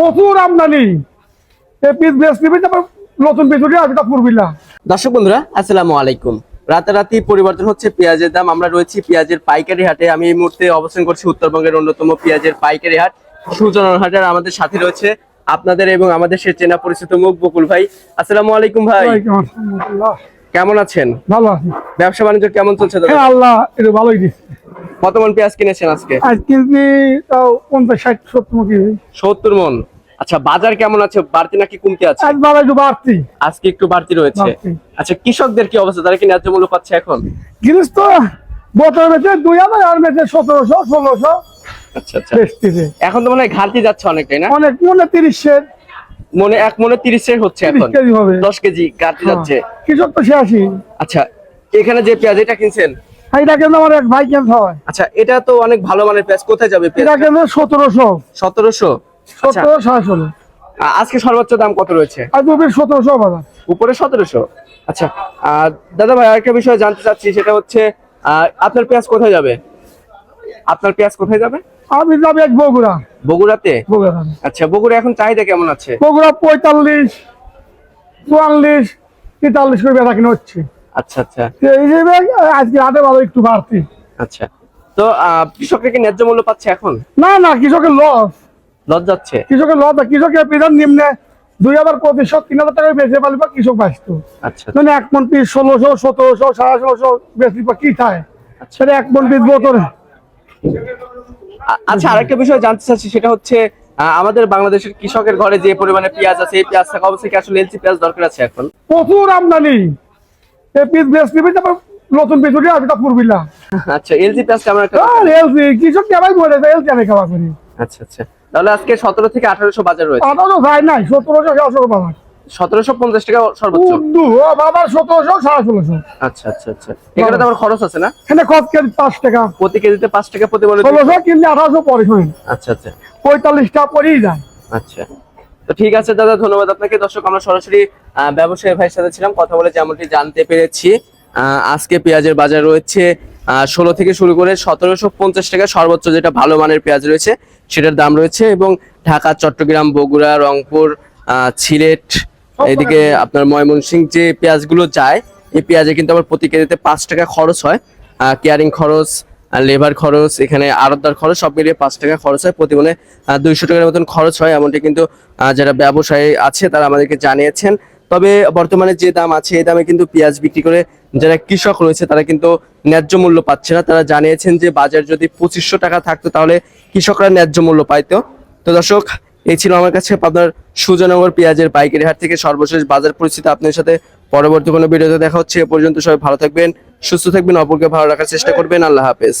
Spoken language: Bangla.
প্রচুর আমদানি। এই পিস বেশ নিবি তারপর নতুন পিস উঠে আসবে দর্শক বন্ধুরা আসসালামু আলাইকুম। রাতারাতি পরিবর্তন হচ্ছে পেঁয়াজের দাম। আমরা রয়েছি পেঁয়াজের পাইকারি হাটে। আমি এই মুহূর্তে অবস্থান করছি উত্তরবঙ্গের অন্যতম পেঁয়াজের পাইকারি হাট। সুজন হাটের আমাদের সাথে রয়েছে আপনাদের এবং আমাদের সে চেনা পরিচিত মুখ বকুল ভাই। আসসালামু আলাইকুম ভাই। কেমন আছেন? ভালো আছি। ব্যবসা বাণিজ্য কেমন চলছে হ্যাঁ আল্লাহ এটা ভালোই দিচ্ছে। কত মন পেঁয়াজ কিনেছেন আজকে? আজ কিনছি তাও পঞ্চাশ ষাট সত্তর কেজি। সত্তর মন। আচ্ছা বাজার কেমন আছে? বাড়তি নাকি কমতে আছে? একটু বাড়তি। আজকে একটু বাড়তি রয়েছে। আচ্ছা কৃষকদের কি অবস্থা? তারা কি ন্যায্য মূল্য পাচ্ছে এখন? জিনিস তো বোতল বেচে দুই হাজার আর বেচে সতেরোশো ষোলোশো। আচ্ছা আচ্ছা। এখন তো মনে হয় ঘাটতি যাচ্ছে অনেকটাই না? অনেক মনে তিরিশের মনে এক মনে তিরিশের হচ্ছে এখন। দশ কেজি ঘাটতি যাচ্ছে। হ্যাঁ। কৃষক তো আচ্ছা এখানে যে পেঁয়াজ এটা কিনছেন? এটা কিন্তু আমার এক ভাই কেন হয়। আচ্ছা এটা তো অনেক ভালো মানের পেঁয়াজ। কোথায় যাবে এটা পেঁয়াজ কিন্তু সতেরোশো। সতেরোশো? সতেরো সাড়ে ষোলো। আজকে সর্বোচ্চ দাম কত রয়েছে? সতেরোশো বাজার। উপরে সতেরোশো? আচ্ছা দাদা ভাই আরেকটা বিষয় জানতে চাচ্ছি সেটা হচ্ছে আপনার পেঁয়াজ কোথায় যাবে? আপনার পেঁয়াজ কোথায় যাবে? আমি যাব বগুড়া। বগুড়াতে? আচ্ছা বগুড়া এখন চাহিদা কেমন আছে? বগুড়া পঁয়তাল্লিশ চুয়াল্লিশ তেতাল্লিশ করে বেচা কিনে হচ্ছে। আচ্ছা আচ্ছা। এই আজকে হাটে ভালো একটু বাড়তি। আচ্ছা। তো কৃষকরা কি ন্যায্য মূল্য পাচ্ছে এখন? না না কৃষকের লস যাচ্ছে। কৃষকের কৃষকের বিধান নিম্নে দুই হাজার পঁচিশশো তিন হাজার টাকা বেঁচে পারলে বা কৃষক বাঁচত। আচ্ছা। মানে এক মন পিস ষোলোশো সতেরোশো সাড়ে ষোলোশো বেশি কি খায়? সেটা এক মন পিস বোতল। আচ্ছা আরেকটা বিষয় জানতে চাচ্ছি সেটা হচ্ছে আমাদের বাংলাদেশের কৃষকের ঘরে যে পরিমাণে পেঁয়াজ আছে এই পেঁয়াজ থাকা অবশ্যই আসলে এলসি পেঁয়াজ দরকার আছে এখন? প্রচুর আমদানি। এই পিস বেশ নিবি তারপর নতুন পিস উঠে আসবে তা পুরবিলা। আচ্ছা এলসি পেঁয়াজ কেমন একটা আর কৃষক কেমন মরে যায়? আমি খাওয়া করি। আচ্ছা আচ্ছা। তাহলে আজকে সতেরো থেকে আঠারোশো বাজার রয়েছে। আঠারো যায় নাই সতেরোশো সাতশো বাবার সতেরোশো পঞ্চাশ টাকা সর্বোচ্চ। উর্দু সতেরোশো সাড়ে ষোলোশো। আচ্ছা আচ্ছা আচ্ছা। এখানে তো আবার খরচ আছে না? এখানে কত কেজি? পাঁচ টাকা। প্রতি কেজিতে পাঁচ টাকা প্রতি মনে ষোলোশো কিনলে আঠারোশো পরে আচ্ছা আচ্ছা। পঁয়তাল্লিশ টাকা পরেই যায়। আচ্ছা। তো ঠিক আছে দাদা ধন্যবাদ আপনাকে। দর্শক আমরা সরাসরি ব্যবসায়ী ভাইয়ের সাথে ছিলাম। কথা বলে যেমনটি জানতে পেরেছি আজকে পেঁয়াজের বাজার রয়েছে ষোলো থেকে শুরু করে সতেরোশো পঞ্চাশ টাকা সর্বোচ্চ যেটা ভালো মানের পেঁয়াজ রয়েছে সেটার দাম রয়েছে এবং ঢাকা চট্টগ্রাম বগুড়া রংপুর সিলেট এদিকে আপনার ময়মনসিংহ যে পেঁয়াজগুলো যায় এই পেঁয়াজে কিন্তু আবার প্রতি কেজিতে পাঁচ টাকা খরচ হয়। কেয়ারিং খরচ লেবার খরচ এখানে আড়তদার খরচ সব মিলিয়ে পাঁচ টাকা খরচ হয়। প্রতি মনে দুইশো টাকার মতন খরচ হয়। এমনটি কিন্তু যারা ব্যবসায়ী আছে তারা আমাদেরকে জানিয়েছেন। তবে বর্তমানে যে দাম আছে, এই দামে কিন্তু পেঁয়াজ বিক্রি করে যারা কৃষক রয়েছে, তারা কিন্তু ন্যায্য মূল্য পাচ্ছে না। তারা জানিয়েছেন যে বাজার যদি পঁচিশশো টাকা থাকতো, তাহলে কৃষকরা ন্যায্য মূল্য পাইতো। তো দর্শক, এই ছিল আমার কাছে আপনার সুজনগর পেঁয়াজের পাইকারি হাট থেকে সর্বশেষ বাজার পরিস্থিতি। আপনার সাথে পরবর্তী কোনো ভিডিওতে দেখা হচ্ছে, এ পর্যন্ত সবাই ভালো থাকবেন, সুস্থ থাকবেন, অপরকে ভালো রাখার চেষ্টা করবেন। আল্লাহ হাফেজ।